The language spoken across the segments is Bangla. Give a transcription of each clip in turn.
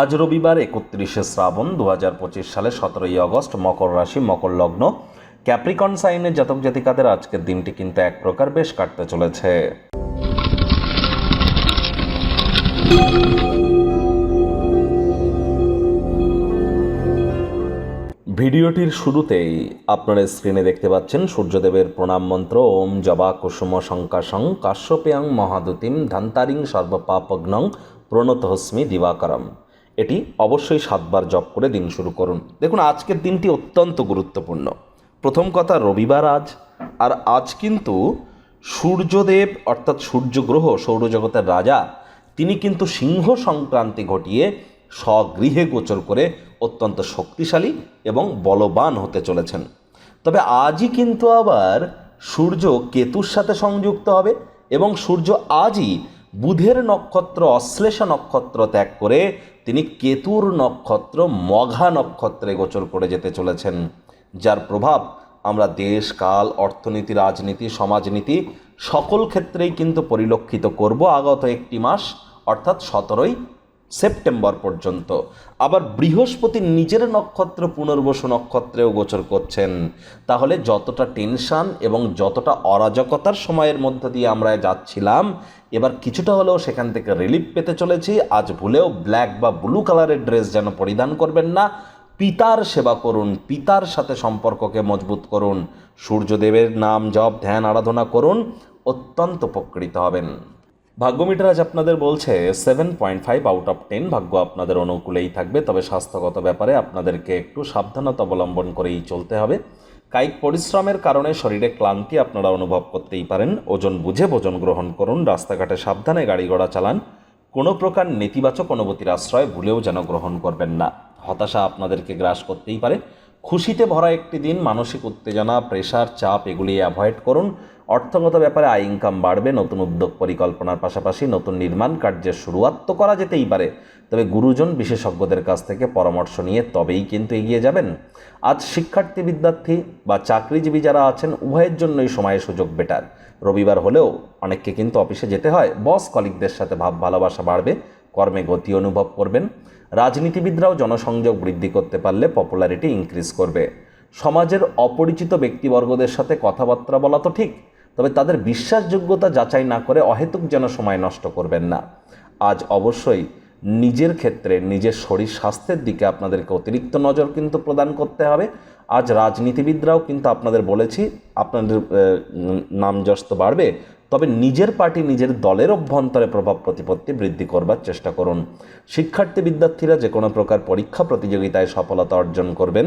আজ রবিবার একত্রিশে শ্রাবণ দু হাজার পঁচিশ সালে সতেরোই আগস্ট মকর রাশি, মকর লগ্ন। ক্যাপ্রিকন সাইনের জাতক জাতিকাদের আজকের দিনটি কিন্তু এক প্রকার বেশ কাটতে চলেছে। ভিডিওটির শুরুতেই আপনারা স্ক্রিনে দেখতে পাচ্ছেন সূর্যদেবের প্রণাম মন্ত্র, ওম জবা কুসুম শঙ্কাশং কাশ্যপেয়ং মহাদুতিম, ধান্তারিং সর্বপাপগ্নং প্রণতহস্মি দিবাকরম। এটি অবশ্যই সাতবার জপ করে দিন শুরু করুন। দেখুন, আজকের দিনটি অত্যন্ত গুরুত্বপূর্ণ। প্রথম কথা, রবিবার আজ। আর আজ কিন্তু সূর্যদেব, অর্থাৎ সূর্যগ্রহ, সৌরজগতের রাজা, তিনি কিন্তু সিংহ সংক্রান্তি ঘটিয়ে স্বগৃহে গোচর করে অত্যন্ত শক্তিশালী এবং বলবান হতে চলেছেন। তবে আজই কিন্তু আবার সূর্য কেতুর সাথে সংযুক্ত হবে এবং সূর্য আজই বুধের নক্ষত্র, অশ্লেষ নক্ষত্র ত্যাগ করে তিনি কেতুর নক্ষত্র, মঘা নক্ষত্রে গোচর করে যেতে চলেছেন। যার প্রভাব আমরা দেশ, কাল, অর্থনীতি, রাজনীতি, সমাজনীতি সকল ক্ষেত্রেই কিন্তু পরিলক্ষিত করব। আগত একটি মাস, অর্থাৎ সতেরোই সেপ্টেম্বর পর্যন্ত। আবার বৃহস্পতি নিজের নক্ষত্র পুনর্বসু নক্ষত্রেও গোচর করছেন। তাহলে যতটা টেনশন এবং যতটা অরাজকতার সময়ের মধ্য দিয়ে আমরা যাচ্ছিলাম, এবার কিছুটা হলেও সেখান থেকে রিলিফ পেতে চলেছি। আজ ভুলেও ব্ল্যাক বা ব্লু কালারের ড্রেস যেন পরিধান করবেন না। পিতার সেবা করুন, পিতার সাথে সম্পর্ককে মজবুত করুন। সূর্যদেবের নাম জপ, ধ্যান, আরাধনা করুন। অত্যন্ত উপকৃত হবেন। ভাগ্যমিটার আজ আপনাদের বলছে seven point five out of ten ভাগ্য আপনাদের অনুকূলেই থাকবে, তবে স্বাস্থ্যগত ব্যাপারে আপনাদেরকে একটু সাবধানতা অবলম্বন করেই চলতে হবে। কায়িক পরিশ্রমের কারণে শরীরে ক্লান্তি আপনারা অনুভব করতেই পারেন, ওজন বুঝে ভোজন গ্রহণ করুন, রাস্তাঘাটে সাবধানে গাড়ি ঘোড়া চালান, কোনো প্রকার নেতিবাচক অনুভূতির আশ্রয় ভুলেও যেন গ্রহণ করবেন না। হতাশা আপনাদেরকে গ্রাস করতেই পারে। খুশিতে ভরা একটি দিন, মানসিক উত্তেজনা প্রেশার চাপ এগুলি অ্যাভয়েড করুন। অর্থগত ব্যাপারে আয় ইনকাম বাড়বে, নতুন উদ্যোগ পরিকল্পনার পাশাপাশি নতুন নির্মাণ কার্যের শুরুয়াত তো করা যেতেই পারে। তবে গুরুজন বিশেষজ্ঞদের কাছ থেকে পরামর্শ নিয়ে তবেই কিন্তু এগিয়ে যাবেন। আজ শিক্ষার্থী, বিদ্যার্থী বা চাকরিজীবী যারা আছেন, উভয়ের জন্যই সময় সুযোগ বেটার। রবিবার হলেও অনেককে কিন্তু অফিসে যেতে হয়। বস কলিকদের সাথে ভাব ভালোবাসা বাড়বে, কর্মে গতি অনুভব করবেন। রাজনীতিবিদরাও জনসংযোগ বৃদ্ধি করতে পারলে পপুলারিটি ইনক্রিজ করবে। সমাজের অপরিচিত ব্যক্তিবর্গদের সাথে কথাবার্তা বলা তো ঠিক তবে তাদের বিশ্বাসযোগ্যতা যাচাই না করে অহেতুক যেন সময় নষ্ট করবেন না। আজ অবশ্যই নিজের ক্ষেত্রে নিজের শরীর স্বাস্থ্যের দিকে আপনাদেরকে অতিরিক্ত নজর কিন্তু প্রদান করতে হবে। আজ রাজনীতিবিদরাও কিন্তু আপনাদের বলেছি, আপনাদের নাম তো বাড়বে। তবে নিজের পার্টি নিজের দলের অভ্যন্তরে প্রভাব প্রতিপত্তি বৃদ্ধি করবার চেষ্টা করুন। শিক্ষার্থী বিদ্যার্থীরা যে কোনো প্রকার পরীক্ষা প্রতিযোগিতায় সফলতা অর্জন করবেন।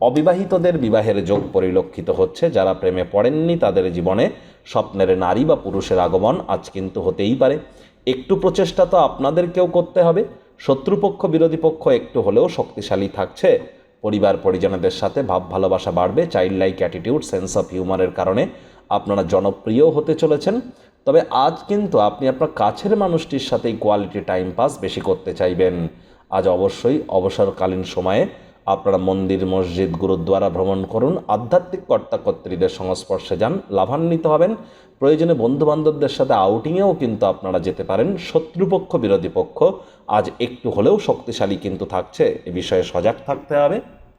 অবিবাহিতদের বিবাহের যোগ পরিলক্ষিত হচ্ছে। যারা প্রেমে পড়েননি তাদের জীবনে স্বপ্নের নারী বা পুরুষের আগমন আজ কিন্তু হতেই পারে। একটু প্রচেষ্টা তো আপনাদেরকেও করতে হবে। শত্রুপক্ষ, বিরোধী পক্ষ একটু হলেও শক্তিশালী থাকছে। পরিবার, পরিজনদের সাথে ভাব ভালোবাসা বাড়বে। Child like attitude sense of হিউমারের কারণে আপনারা জনপ্রিয় হতে চলেছেন। তবে আজ কিন্তু আপনি আপনার কাছের মানুষটির সাথেই কোয়ালিটি টাইম পাস বেশি করতে চাইবেন। আজ অবশ্যই অবসরকালীন সময়ে আপনারা মন্দির, মসজিদ, গুরুদ্বারা ভ্রমণ করুন। আধ্যাত্মিক কর্তাকর্ত্রীদের সংস্পর্শে যান, লাভান্বিত হবেন। প্রয়োজনে বন্ধুবান্ধবদের সাথে আউটিংয়েও কিন্তু আপনারা যেতে পারেন। শত্রুপক্ষ, বিরোধী পক্ষ, আজ একটু হলেও শক্তিশালী কিন্তু থাকছে। এ বিষয়ে সজাগ থাকতে হবে।